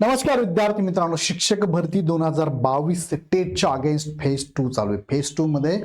नमस्कार विद्यार्थी मित्रांनो शिक्षक भरती दोन हजार बावीस टेटच्या अगेन्स्ट फेज टू चालू आहे. फेज टू मध्ये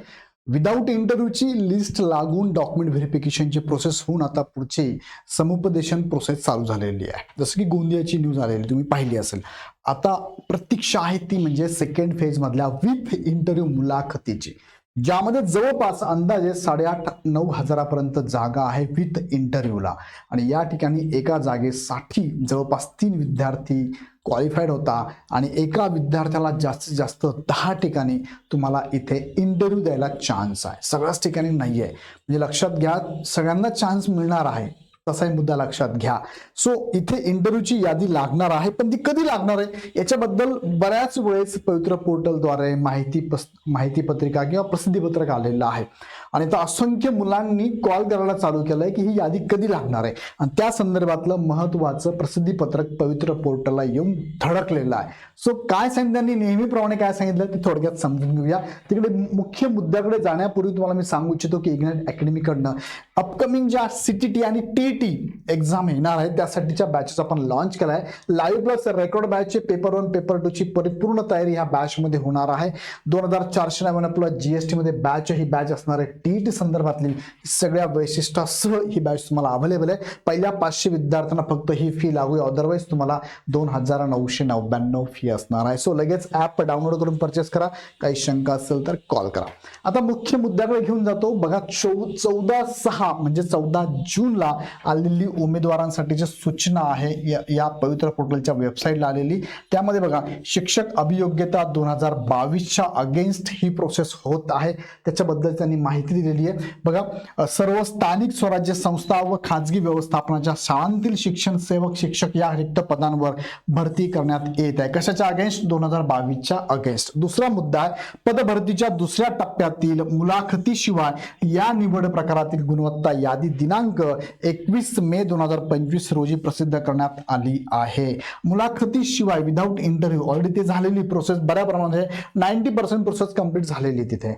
विदाऊट इंटरव्ह्यूची लिस्ट लागून डॉक्युमेंट व्हेरिफिकेशनची प्रोसेस होऊन आता पुढची समुपदेशन प्रोसेस चालू झालेली आहे. जसं की गोंदियाची न्यूज आलेली तुम्ही पाहिली असेल. आता प्रतीक्षा आहे ती म्हणजे सेकंड फेजमधल्या विथ इंटरव्ह्यू मुलाखतीची. ज्यामध्ये जवळपास अंदाजे साडेआठ नऊ हजारापर्यंत जागा आहे विथ इंटरव्ह्यूला. आणि या ठिकाणी एका जागेसाठी जवळपास तीन विद्यार्थी क्वालिफाईड होता आणि एका विद्यार्थ्याला जास्तीत जास्त दहा ठिकाणी तुम्हाला इथे इंटरव्ह्यू द्यायला चान्स आहे. सगळ्याच ठिकाणी नाही आहे म्हणजे लक्षात घ्या सगळ्यांना चान्स मिळणार आहे. तसाही मुद्दा लक्षात घ्या. सो इथे इंटरव्ह्यूची यादी लागणार आहे पण ती कधी लागणार आहे? याच्याबद्दल बऱ्याच वेळेस पवित्र पोर्टलद्वारे माहिती पस माहिती पत्रिका किंवा प्रसिद्धीपत्रक आलेलं आहे. आणि आता असंख्य मुलांनी कॉल करायला चालू केलाय की ही यादी कधी लागणार आहे? आणि त्या संदर्भातलं महत्वाचं प्रसिद्धीपत्रक पवित्र पोर्टलला येऊन धडकलेलं आहे. सो काय सांगितलं त्यांनी? नेहमीप्रमाणे काय सांगितलं? ते थोडक्यात समजून घेऊया. तिकडे मुख्य मुद्द्याकडे जाण्यापूर्वी तुम्हाला मी सांगू इच्छितो की इग्नेट अकॅडमीकडनं अपकमिंग ज्या सी टी टी आणि टी टी एक्झाम येणार आहे त्यासाठीच्या बॅचेस आपण लॉन्च केला आहे लाईव्ह प्लस रेकॉर्ड बॅचचे पेपर वन पेपर टू ची परिपूर्ण तयारी ह्या बॅचमध्ये होणार आहे. दोन हजार चारशे नव्याण्णव प्लस जीएसटी मध्ये बॅच ही बॅच असणार आहे टी टी संदर्भातली सगळ्या वैशिष्ट्यासह ही बॅच तुम्हाला अवेलेबल आहे. पहिल्या पाचशे विद्यार्थ्यांना फक्त ही फी लागू आहे. अदरवाईज तुम्हाला दोन हजार नऊशे नव्याण्णव फी असणार आहे. सो लगेच ॲप डाउनलोड करून परचेस करा. काही शंका असेल तर कॉल करा. आता मुख्य मुद्द्याकडे घेऊन जातो. बघा चौ चौदा सहा म्हणजे चौदा जूनला आलेली उमेदवारांसाठीची सूचना आहे. या- या पवित्र पोर्टलच्या वेबसाईटला आलेली. त्यामध्ये बघा शिक्षक अभियोग्यता दोन हजार बावीसच्या अगेन्स्ट ही प्रोसेस होत आहे. त्याच्याबद्दल त्यांनी माहिती दिलेली आहे. बघा सर्व स्थानिक स्वराज्य संस्था व खाजगी व्यवस्थापनाच्या शाळांतील शिक्षण सेवक शिक्षक या रिक्त पदांवर भरती करण्यात येत आहे. कशाच्या अगेन्स्ट? दोन हजार बावीसच्या अगेन्स्ट. दुसरा मुद्दा आहे पदभरतीच्या दुसऱ्या टप्प्यातील मुलाखतीशिवाय या निवड प्रकारातील गुणवत्ता यादी दिनांक एकवीस मे दोन हजार पंचवीस रोजी प्रसिद्ध करण्यात आली आहे. मुलाखतीशिवाय विदाऊट इंटरव्ह्यू ऑलरेडी ते झालेली प्रोसेस बऱ्या प्रमाणात नाईन्टी पर्सेंट प्रोसेस कंप्लीट झालेली तिथे.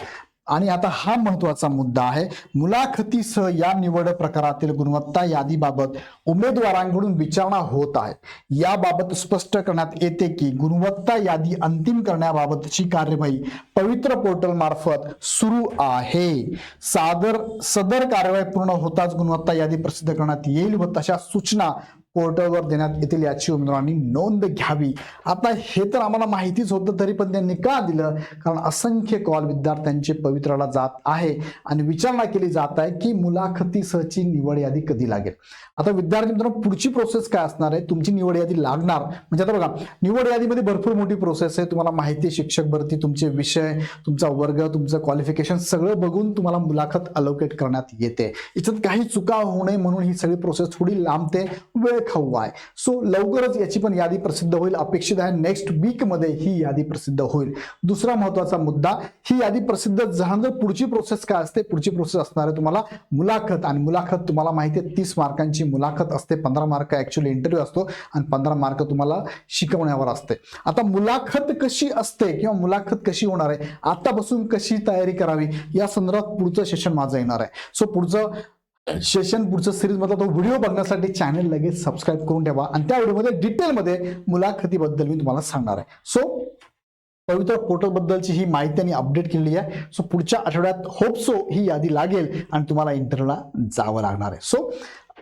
आणि आता हा महत्त्वाचा मुद्दा आहे. मुलाखतीसह या निवड प्रकारातील गुणवत्ता यादीबाबत उमेदवारांकडून विचारणा होत आहे. याबाबत स्पष्ट करण्यात येते की गुणवत्ता यादी अंतिम करण्याबाबतची कार्यवाही पवित्र पोर्टल मार्फत सुरू आहे. सादर सदर कार्यवाही पूर्ण होताच गुणवत्ता यादी प्रसिद्ध करण्यात येईल व तशा सूचना पोर्टलवर देण्यात येतील याची उमेदवारांनी नोंद घ्यावी. आता हे तर आम्हाला माहितीच होतं तरी पण त्यांनी का दिलं? कारण असंख्य कॉल विद्यार्थ्यांचे पवित्राला जात आहे आणि विचारणा केली जात आहे की मुलाखतीसहची निवड यादी कधी लागेल? आता विद्यार्थी मित्रांनो पुढची प्रोसेस काय असणार आहे? तुमची निवड यादी लागणार. म्हणजे आता बघा निवड यादीमध्ये भरपूर मोठी प्रोसेस आहे. तुम्हाला माहिती आहे शिक्षक भरती तुमचे विषय तुमचा वर्ग तुमचं क्वालिफिकेशन सगळं बघून तुम्हाला मुलाखत अलोकेट करण्यात येते. याच्यात काही चुका होऊ नये म्हणून ही सगळी प्रोसेस थोडी लांबते वेळ खाऊ आहे. सो लवकरच याची पण यादी प्रसिद्ध होईल अपेक्षित आहे. नेक्स्ट वीकमध्ये ही यादी प्रसिद्ध होईल. दुसरा महत्त्वाचा मुद्दा ही यादी प्रसिद्ध झाल्यानंतर पुढची प्रोसेस काय असते? पुढची प्रोसेस असणार आहे तुम्हाला मुलाखत आणि मुलाखत तुम्हाला माहिती आहे तीस मार्कांची मुलाखत असते. पंधरा मार्क ऍक्च्युअली इंटरव्ह्यू असतो आणि पंधरा मार्क तुम्हाला शिकवण्यावर असते. आता मुलाखत कशी असते किंवा मुलाखत कशी होणार आहे? आतापासून कशी तयारी करावी? या संदर्भात पुढचं सेशन माझं येणार आहे. सो पुढचं सेशन पुढचं सिरीज मधला तो व्हिडिओ बघण्यासाठी चॅनल लगेच सबस्क्राईब करून ठेवा. आणि त्या व्हिडिओमध्ये डिटेलमध्ये मुलाखतीबद्दल मी तुम्हाला सांगणार आहे. सो पवित्र पोर्टलबद्दलची ही माहिती आणि अपडेट केलेली आहे. सो पुढच्या आठवड्यात होप सो ही यादी लागेल आणि तुम्हाला इंटरव्ह्यूला जावं लागणार आहे. सो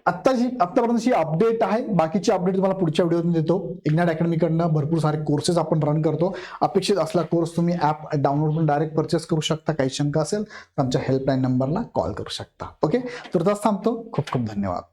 आत्ताची आत्तापर्यंतची अपडेट आहे बाकीची अपडेट तुम्हाला पुढच्या व्हिडिओतून देतो. इग्नाट अकॅडमीकडनं भरपूर सारे कोर्सेस आपण रन करतो. अपेक्षित असला कोर्स तुम्ही ॲप डाउनलोड करून डायरेक्ट परचेस करू शकता. काही शंका असेल तर आमच्या हेल्पलाईन नंबरला कॉल करू शकता. ओके तर थांबतो. खूप खूप धन्यवाद.